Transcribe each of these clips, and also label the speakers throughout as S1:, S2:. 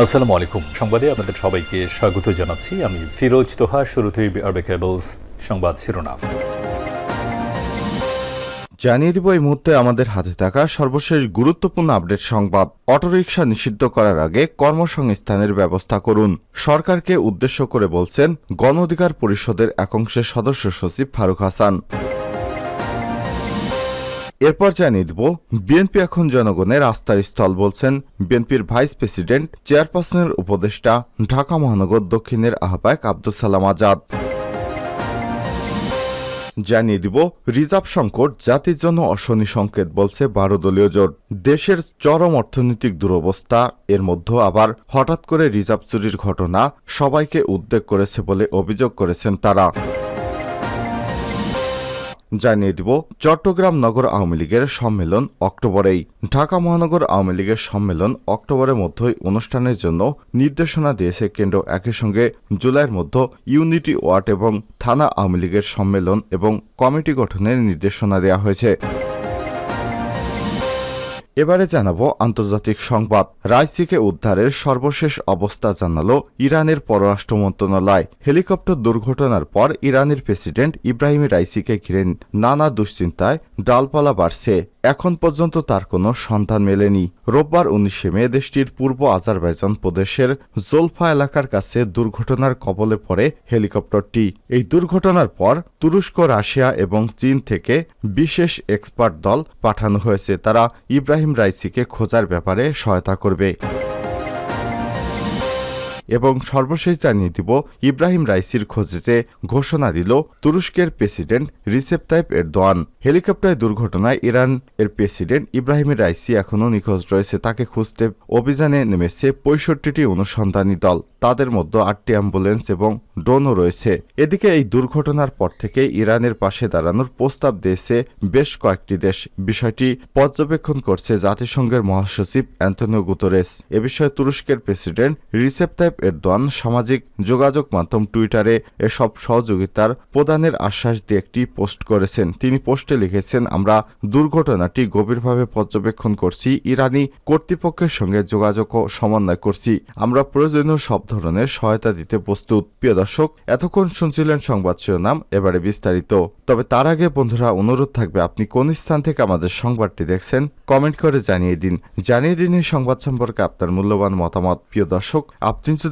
S1: আসসালামু আলাইকুম। সংবাদে আপনাদের সবাইকে স্বাগত জানাচ্ছি। আমি ফিরোজ তোহা, শুরুতেই আরবে কেবলস সংবাদ শিরোনাম।
S2: জানিয়ে দিব এই মুহূর্তে আমাদের হাতে থাকা সর্বশেষ গুরুত্বপূর্ণ আপডেট সংবাদ। অটোরিকশা নিষিদ্ধ করার আগে কর্মসংস্থানের ব্যবস্থা করুন। সরকারকে উদ্দেশ্য করে বলছেন গণ অধিকার পরিষদের একাংশের সদস্য সচিব ফারুক হাসান। এরপর জানিয়ে দিব, বিএনপি এখন জনগণের আস্থার স্থল বলছেন বিএনপির ভাইস প্রেসিডেন্ট, চেয়ারপারসনের উপদেষ্টা, ঢাকা মহানগর দক্ষিণের আহ্বায়ক আব্দুল সালাম আজাদ। জানিয়ে দিব, রিজার্ভ সংকট জাতির জন্য অশনি সংকেত বলছে বারো দলীয় জোট। দেশের চরম অর্থনৈতিক দুরবস্থা, এর মধ্যে আবার হঠাৎ করে রিজার্ভ চুরির ঘটনা সবাইকে উদ্বেগ করেছে বলে অভিযোগ করেছেন তারা। জানিয়ে দিব চট্টগ্রাম নগর আওয়ামী লীগের সম্মেলন অক্টোবরেই। ঢাকা মহানগর আওয়ামী লীগের সম্মেলন অক্টোবরের মধ্যেই অনুষ্ঠানের জন্য নির্দেশনা দিয়েছে কেন্দ্র। একই সঙ্গে জুলাইয়ের মধ্যে ইউনিটি ওয়ার্ড এবং থানা আওয়ামী লীগের সম্মেলন এবং কমিটি গঠনের নির্দেশনা দেওয়া হয়েছে। এবারে জানাব আন্তর্জাতিক সংবাদ। রাইসিকে উদ্ধারের সর্বশেষ অবস্থা জানালো ইরানের পররাষ্ট্র মন্ত্রণালয়। হেলিকপ্টার দুর্ঘটনার পর ইরানের প্রেসিডেন্ট ইব্রাহিম রাইসিকে ঘিরে নানা দুশ্চিন্তায় ডালপালা বাড়ছে। এখন পর্যন্ত তার কোনো সন্ধান মেলেনি। রোববার উনিশে মে দেশটির পূর্ব আজারবাইজান প্রদেশের জোলফা এলাকার কাছে দুর্ঘটনার কবলে পড়ে হেলিকপ্টারটি। এই দুর্ঘটনার পর তুরস্ক, রাশিয়া এবং চীন থেকে বিশেষ এক্সপার্ট দল পাঠানো হয়েছে। তারা ইব্রাহিম রাইসিকে খোঁজার ব্যাপারে সহায়তা করবে। এবং সর্বশেষ জানিয়ে দিব, ইব্রাহিম রাইসির খোঁজে যে ঘোষণা দিল তুরস্কের president Recep Tayyip Erdogan. Helicopter দুর্ঘটনায় ইরান এর প্রেসিডেন্ট ইব্রাহিম রাইসি এখনও নিখোঁজ রয়েছে। তাকে খুঁজতে অভিযানে নেমেছে পঁয়ষট্টিটি অনুসন্ধানী দল। তাদের মধ্যে আটটি অ্যাম্বুলেন্স এবং ড্রোনও রয়েছে। এদিকে এই দুর্ঘটনার পর থেকে ইরানের পাশে দাঁড়ানোর প্রস্তাব দিয়েছে বেশ কয়েকটি দেশ। বিষয়টি পর্যবেক্ষণ করছে জাতিসংঘের মহাসচিব অ্যান্টনিও গুতরেস। এ বিষয়ে তুরস্কের প্রেসিডেন্ট রিসেপ তাইপ এরদোয়ান সামাজিক যোগাযোগ মাধ্যম টুইটারে এসব সহযোগিতার প্রদানের আশ্বাস দিয়ে একটি পোস্ট করেছেন। তিনি পোস্টে লিখেছেন, আমরা দুর্ঘটনাটি গভীরভাবে পর্যবেক্ষণ করছি, ইরানি কর্তৃপক্ষের সঙ্গে যোগাযোগ ও সমন্বয় করছি। আমরা প্রয়োজনীয় সব ধরনের সহায়তা দিতে প্রস্তুত। প্রিয় দর্শক, এতক্ষণ শুনছিলেন সংবাদ শিরোনাম, এবারে বিস্তারিত। তবে তার আগে বন্ধুরা, অনুরোধ থাকবে, আপনি কোন স্থান থেকে আমাদের সংবাদটি দেখছেন, কমেন্ট করে জানিয়ে দিন। জানিয়ে দিন এই সংবাদ সম্পর্কে আপনার মূল্যবান মতামত। প্রিয় দর্শক, আপনি যদি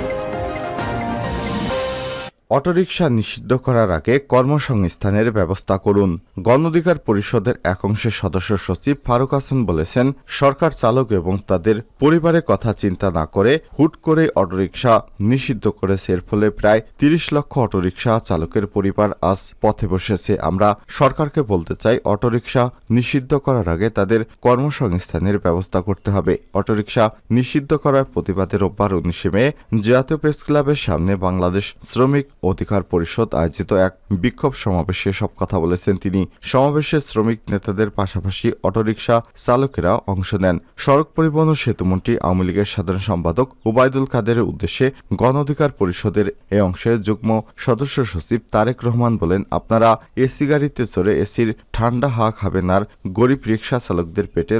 S2: অটোরিকশা নিষিদ্ধ করার আগে কর্মসংস্থানের ব্যবস্থা করুন। গণ অধিকার পরিষদের একাংশের সদস্য সচিব ফারুক হাসান বলেছেন, সরকার চালক এবং তাদের পরিবারের কথা চিন্তা না করে হুট করে অটোরিকশা নিষিদ্ধ করেছে। এর ফলে প্রায় তিরিশ লক্ষ অটোরিকশা চালকের পরিবার আজ পথে বসেছে। আমরা সরকারকে বলতে চাই, অটোরিকশা নিষিদ্ধ করার আগে তাদের কর্মসংস্থানের ব্যবস্থা করতে হবে। অটোরিকশা নিষিদ্ধ করার প্রতিবাদে রোববার উনিশে মে জাতীয় প্রেস ক্লাবের সামনে বাংলাদেশ শ্রমিক অধিকার পরিষদ আয়োজিত এক বিক্ষোভ সমাবেশে সব কথা বলেছেন তিনি। সমাবেশে শ্রমিক নেতাদের পাশাপাশি অটোরিকশা চালকেরা অংশ নেন। সড়ক পরিবহন ও সেতুমন্ত্রী আওয়ামী লীগের সাধারণ সম্পাদক উবায়দুল কাদেরের উদ্দেশ্যে গণ অধিকার পরিষদের এ অংশের যুগ্ম সদস্য সচিব তারেক রহমান বলেন, আপনারা এসি গাড়িতে চড়ে এসির ঠান্ডা হা খাবেন আর গরিব রিক্সা চালকদের পেটে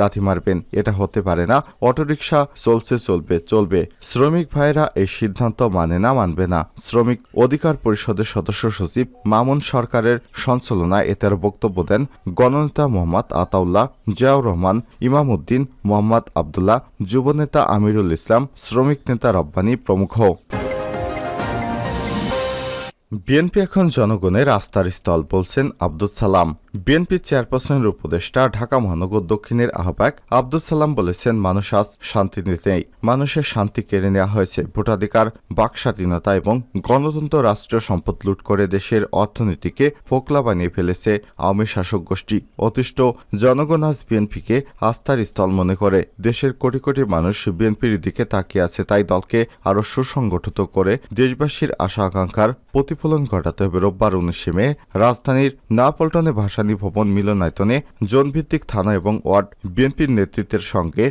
S2: লাথি মারবেন। এটা হতে পারে না। অটোরিকশা চলছে, চলবে চলবে। শ্রমিক ভাইয়েরা এই সিদ্ধান্ত মানে না, মানবে না। শ্রমিক অধিকার পরিষদের সদস্য সচিব মামুন সরকারের সঞ্চালনায় এতে বক্তব্য দেন গণনেতা মোহাম্মদ আতাউল্লাহ জিয়াউর রহমান ইমাম উদ্দিন মোহাম্মদ আবদুল্লাহ, যুবনেতা আমিরুল ইসলাম, শ্রমিক নেতা রব্বানী প্রমুখ। বিএনপি এখন জনগণের আস্থার স্থল বলছেন আব্দুল সালাম। বিএনপি চেয়ারপারসনের উপদেষ্টা, ঢাকা মহানগর দক্ষিণের আহ্বায়ক আব্দুল সালাম বলেছেন, মানুষ আজ শান্তি নেই মানুষের শান্তি কেড়ে নেওয়া হয়েছে। ভোটাধিকার, বাকস্বাধীনতা এবং গণতন্ত্র রাষ্ট্রীয় সম্পদ লুট করে দেশের অর্থনীতিকে ফোকলা বানিয়ে ফেলেছে আওয়ামী শাসক গোষ্ঠী। অতিষ্ঠ জনগণ আজ বিএনপিকে আস্থার স্থল মনে করে। দেশের কোটি কোটি মানুষ বিএনপির দিকে তাকিয়ে আছে, তাই দলকে আরও সুসংগঠিত করে দেশবাসীর আশা আকাঙ্ক্ষার প্রতিফলন ঘটাতে হবে। রোববার উনিশে মে রাজধানীর নাপল্টনে ভাষা ভাসানী ভবন মিলনায়তনে জোনভিত্তিক থানা এবং ওয়ার্ড বিএনপির নেতৃত্বের সঙ্গে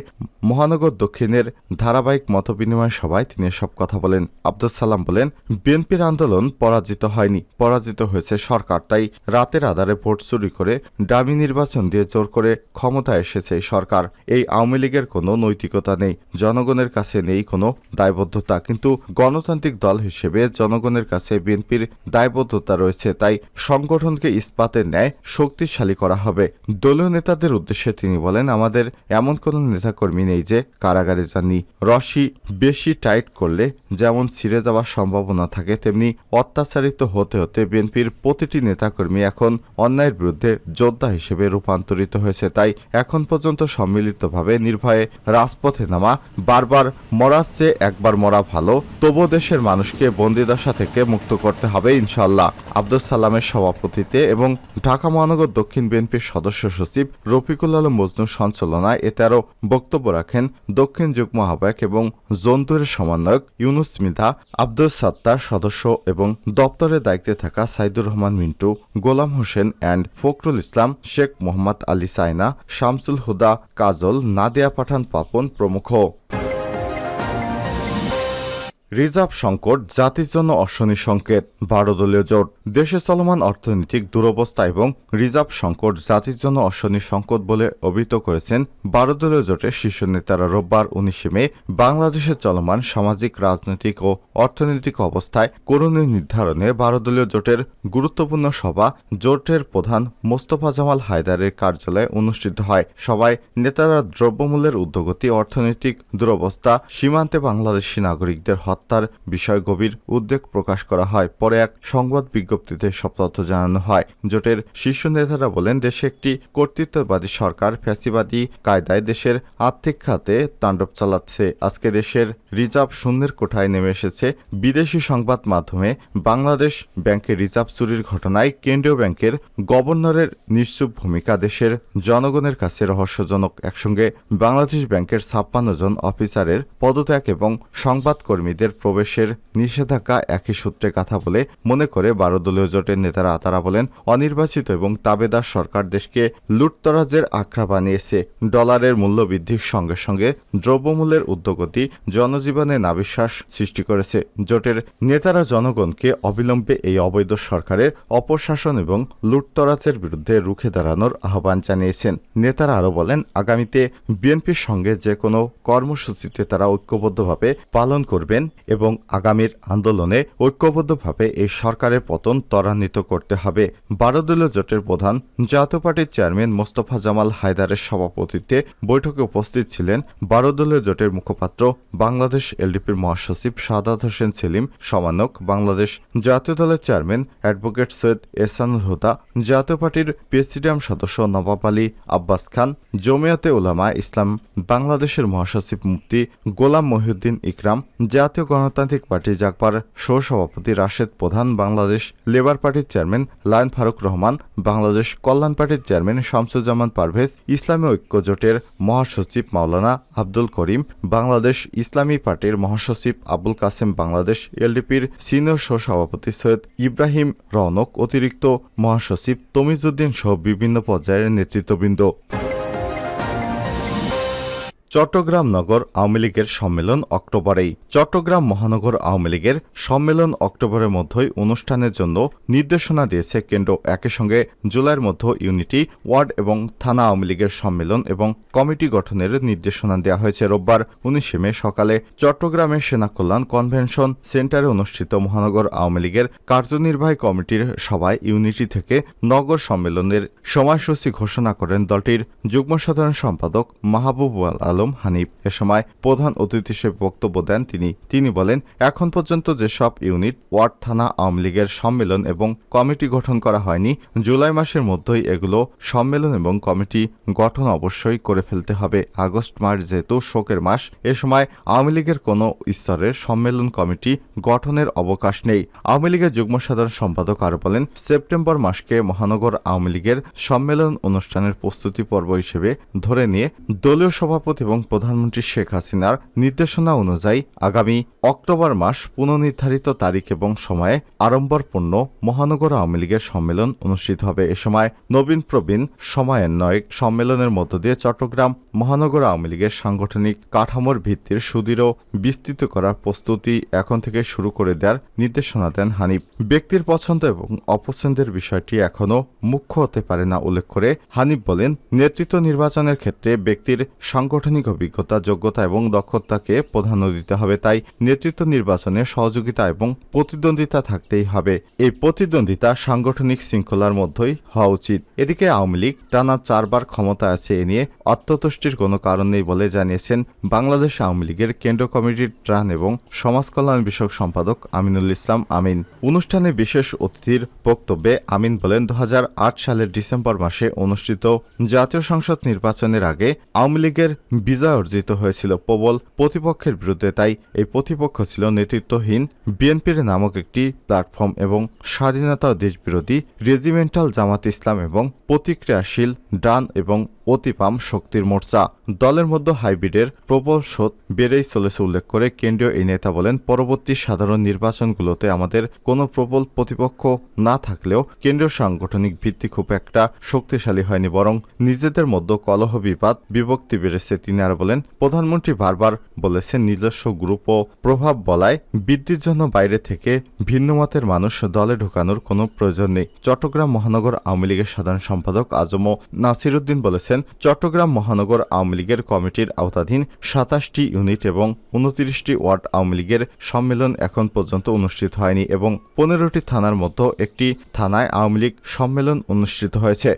S2: মহানগর দক্ষিণের ধারাবাহিক মতবিনিময় সভায় তিনি এসব কথা বলেন। আব্দুল সালাম বলেন, বিএনপির আন্দোলন পরাজিত হয়নি। পরাজিত হয়েছে সরকার, তাই রাতের আধারে ভোট চুরি করে ডামি নির্বাচন দিয়ে জোর করে ক্ষমতা এসেছে সরকার। এই আওয়ামী লীগের কোনো নৈতিকতা নেই, জনগণের কাছে নেই কোনো দায়বদ্ধতা। কিন্তু গণতান্ত্রিক দল হিসেবে জনগণের কাছে বিএনপির দায়বদ্ধতা রয়েছে, তাই সংগঠনকে ইস্পাতের ন্যায় শক্তিশালী করা হবে। দলীয় নেতাদের উদ্দেশ্যে তিনি বলেন, আমাদের এমন কোনো নেতাকর্মী নেই যে কারাগারে যাননি। রশি বেশি টাইট করলে যেমন ছিঁড়ে যাওয়ার সম্ভাবনা থাকে, তেমনি অত্যাচারিত হতে হতে বিএনপির প্রতিটি নেতাকর্মী এখন অন্যায়ের বিরুদ্ধে যোদ্ধা হিসেবে রূপান্তরিত হয়েছে। তাই এখন পর্যন্ত সম্মিলিতভাবে নির্ভয়ে রাজপথে নামা, বারবার মরার চেয়ে একবার মরা ভালো তবু দেশের মানুষকে বন্দিদশা থেকে মুক্ত করতে হবে ইনশাল্লাহ আব্দুল সালামের সভাপতিতে এবং ঢাকা মহানগর দক্ষিণ বিএনপির সদস্য সচিব রফিকুল আলম মজনুর সঞ্চালনায় এতে আরও বক্তব্য রাখেন দক্ষিণ যুগ্ম আহ্বায়ক এবং জন্তুরের সমন্বয়ক ইউনুস মিধা, আব্দুল সাত্তার সদস্য এবং দপ্তরের দায়িত্বে থাকা সাইদুর রহমান মিন্টু, গোলাম হোসেন অ্যান্ড ফখরুল ইসলাম, শেখ মোহাম্মদ আলী সাইনা, শামসুল হুদা, কাজল, নাদিয়া পাঠান পাপন প্রমুখ। রিজার্ভ সংকট, জাতির জন্য অশনি সংকেত, বারো দলীয় জোট। দেশে চলমান অর্থনৈতিক দুরবস্থা এবং রিজার্ভ সংকট জাতির জন্য অশনি সংকট বলে অভিহিত করেছেন বারো জোটের শীর্ষ নেতারা রোববার উনিশে মে বাংলাদেশের চলমান সামাজিক, রাজনৈতিক ও অর্থনৈতিক অবস্থায় করণীয় নির্ধারণে বারো জোটের গুরুত্বপূর্ণ সভা জোটের প্রধান মোস্তফা জামাল হায়দারের কার্যালয়ে অনুষ্ঠিত হয়। সবাই নেতারা দ্রব্যমূল্যের ঊর্ধ্বগতি অর্থনৈতিক দুরবস্থা, সীমান্তে বাংলাদেশি নাগরিকদের হত্যার বিষয় গভীর উদ্বেগ প্রকাশ করা হয়। পরে এক সংবাদ বিজ্ঞপ্তিতে সব তথ্য জানানো হয়। জোটের শীর্ষ নেতারা বলেন, দেশে একটি কর্তৃত্ববাদী সরকার ফ্যাসিবাদী কায়দায় দেশের আর্থিক খাতে তাণ্ডব চালাচ্ছে। আজকে দেশের রিজার্ভ শূন্যের কোঠায় নেমে এসেছে বিদেশি সংবাদ মাধ্যমে। বাংলাদেশ ব্যাংকের রিজার্ভ চুরির ঘটনায় কেন্দ্রীয় ব্যাংকের গভর্নরের নিশ্চুপ ভূমিকা দেশের জনগণের কাছে রহস্যজনক। একসঙ্গে বাংলাদেশ ব্যাংকের ছাপ্পান্ন জন অফিসারের পদত্যাগ এবং সংবাদকর্মীদের প্রবেশের নিষেধাজ্ঞা একই সূত্রে কথা বলে মনে করে বারো দলীয় জোটের নেতারা তারা বলেন, অনির্বাচিত এবং তাবেদার সরকার দেশকে লুটতরাজের আখড়া বানিয়েছে। ডলারের মূল্য বৃদ্ধির সঙ্গে সঙ্গে দ্রব্যমূল্যের উদ্যোগতি জনজীবনে নাবিশ্বাস সৃষ্টি করেছে। জোটের নেতারা জনগণকে অবিলম্বে এই অবৈধ সরকারের অপশাসন এবং লুটতরাজের বিরুদ্ধে রুখে দাঁড়ানোর আহ্বান জানিয়েছেন। নেতারা আরও বলেন, আগামীতে বিএনপির সঙ্গে যে কোনো কর্মসূচিতে তারা ঐক্যবদ্ধভাবে পালন করবেন এবং আগামীর আন্দোলনে ঐক্যবদ্ধভাবে এই সরকারের পতন ত্বরান্বিত করতে হবে। বারো দলীয় জোটের প্রধান জাতীয় পার্টির চেয়ারম্যান মোস্তফা জামাল হায়দারের সভাপতিত্বে বৈঠকে উপস্থিত ছিলেন বারো দলীয় জোটের মুখপাত্র বাংলাদেশ এলডিপির মহাসচিব সাদাত হোসেন সেলিম, সমানক বাংলাদেশ জাতীয় দলের চেয়ারম্যান অ্যাডভোকেট সৈয়দ এসানুল হুদা, জাতীয় পার্টির প্রেসিডিয়াম সদস্য নবাব আলী আব্বাস খান, জমিয়াতে উলামা ইসলাম, বাংলাদেশের মহাসচিব মুফতি গোলাম মহিউদ্দিন ইকরাম, জাতীয় গণতান্ত্রিক পার্টি জাকপার সহসভাপতি রাশেদ প্রধান বাংলাদেশ লেবার পার্টির চেয়ারম্যান লায়ন ফারুক রহমান, বাংলাদেশ কল্যাণ পার্টির চেয়ারম্যান শামসুজ্জামান পারভেজ, ইসলামী ঐক্য জোটের মহাসচিব মাওলানা আব্দুল করিম, বাংলাদেশ ইসলামী পার্টির মহাসচিব আবুল কাসেম, বাংলাদেশ এলডিপির সিনিয়র সহসভাপতি সৈয়দ ইব্রাহিম রৌনক, অতিরিক্ত মহাসচিব তমিজুদ্দিন সহ বিভিন্ন পর্যায়ের নেতৃত্ববৃন্দ। চট্টগ্রাম নগর আওয়ামী লীগের সম্মেলন অক্টোবরেই। চট্টগ্রাম মহানগর আওয়ামী লীগের সম্মেলন অক্টোবরের মধ্যেই অনুষ্ঠানের জন্য নির্দেশনা দিয়েছে কেন্দ্র। একই সঙ্গে জুলাইয়ের মধ্যে ইউনিটি, ওয়ার্ড এবং থানা আওয়ামী লীগের সম্মেলন এবং কমিটি গঠনের নির্দেশনা দেওয়া হয়েছে রোববার, উনিশে মে সকালে। চট্টগ্রামের সেনা কল্যাণ কনভেনশন সেন্টারে অনুষ্ঠিত মহানগর আওয়ামী লীগের কার্যনির্বাহী কমিটির সভায় ইউনিটি থেকে নগর সম্মেলনের সময়সূচি ঘোষণা করেন দলটির যুগ্ম সাধারণ সম্পাদক মাহবুব আলম। হানিফ। এ সময় প্রধান অতিথি হিসেবে বক্তব্য দেন তিনি। তিনি বলেন, এখন পর্যন্ত যেসব ইউনিট, ওয়ার্ড, থানা, আওয়ামী লীগের সম্মেলন এবং কমিটি গঠন করা হয়নি, জুলাই মাসের মধ্যেই এগুলো সম্মেলন এবং কমিটি গঠন অবশ্যই করে ফেলতে হবে। আগস্ট মাস যেহেতু শোকের মাস, এ সময় আওয়ামী লীগের কোনো স্তরের সম্মেলন কমিটি গঠনের অবকাশ নেই। আওয়ামী লীগের যুগ্ম সাধারণ সম্পাদক আরও বলেন, সেপ্টেম্বর মাসকে মহানগর আওয়ামী লীগের সম্মেলন অনুষ্ঠানের প্রস্তুতি পর্ব হিসেবে ধরে নিয়ে দলীয় সভাপতি এবং প্রধানমন্ত্রী শেখ হাসিনার নির্দেশনা অনুযায়ী আগামী অক্টোবর মাস পুনর্নির্ধারিত তারিখ এবং সময়ে আড়ম্বরপূর্ণ মহানগর আওয়ামী লীগের সম্মেলন অনুষ্ঠিত হবে। এ সময় নবীন প্রবীণ সময়ান্বয়ক সম্মেলনের মধ্য দিয়ে চট্টগ্রাম মহানগর আওয়ামী লীগের সাংগঠনিক কাঠামোর ভিত্তির সুদৃঢ়, বিস্তৃত করার প্রস্তুতি এখন থেকে শুরু করে দেওয়ার নির্দেশনা দেন হানিফ। ব্যক্তির পছন্দ এবং অপছন্দের বিষয়টি এখনও মুখ্য হতে পারে না, উল্লেখ করে হানিফ বলেন, নেতৃত্ব নির্বাচনের ক্ষেত্রে ব্যক্তির সাংগঠনিক অভিজ্ঞতা, যোগ্যতা এবং দক্ষতাকে প্রাধান্য দিতে হবে। তাই নেতৃত্ব নির্বাচনে সহযোগিতা এবং প্রতিদ্বন্দ্বিতা থাকতেই হবে। এই প্রতিদ্বন্দ্বিতা সাংগঠনিক শৃঙ্খলার মধ্যেই হওয়া উচিত। এদিকে আওয়ামী লীগ টানা চারবার ক্ষমতা আছে এ নিয়ে অত্যতুষ্টির কোনো কারণ নেই বলে জানিয়েছেন বাংলাদেশ আওয়ামী লীগের কেন্দ্র কমিটির ত্রাণ এবং সমাজ কল্যাণ বিষয়ক সম্পাদক আমিনুল ইসলাম আমিন। অনুষ্ঠানে বিশেষ অতিথির বক্তব্যে আমিন বলেন দু হাজার আট সালের ডিসেম্বর মাসে অনুষ্ঠিত জাতীয় সংসদ নির্বাচনের আগে আওয়ামী লীগের বিজয় অর্জিত হয়েছিল প্রবল প্রতিপক্ষের বিরুদ্ধে, তাই এই প্রতিপক্ষ ছিল নেতৃত্বহীন বিএনপির নামক একটি প্ল্যাটফর্ম এবং স্বাধীনতা দেশবিরোধী রেজিমেন্টাল জামাত ইসলাম এবং প্রতিক্রিয়াশীল ডান এবং অতিপাম শক্তির মোর্চা। দলের মধ্যে হাইব্রিডের প্রবল স্রোত বেড়েই চলেছে উল্লেখ করে কেন্দ্রীয় এই নেতা বলেন, পরবর্তী সাধারণ নির্বাচনগুলোতে আমাদের কোনো প্রবল প্রতিপক্ষ না থাকলেও কেন্দ্রীয় সাংগঠনিক ভিত্তি খুব একটা শক্তিশালী হয়নি, বরং নিজেদের মধ্যে কলহ বিবাদ, বিভক্তি বেড়েছে, তিনি আর বলেন। প্রধানমন্ত্রী বারবার বলেছেন, নিজস্ব গ্রুপ ও প্রভাব বলায় বৃদ্ধির জন্য বাইরে থেকে ভিন্ন মতের মানুষ দলে ঢোকানোর কোনো প্রয়োজন নেই। চট্টগ্রাম মহানগর আওয়ামী লীগের সাধারণ সম্পাদক আজম নাসিরুদ্দিন বলেছেন চট্টগ্রাম মহানগর আওয়ামী লীগের কমিটির আওতাধীন সাতাশটি ইউনিট এবং উনত্রিশটি ওয়ার্ড আওয়ামী লীগের সম্মেলন এখন পর্যন্ত অনুষ্ঠিত হয়নি এবং পনেরোটি থানার মধ্যে একটি থানায় আওয়ামী লীগ সম্মেলন অনুষ্ঠিত হয়েছে।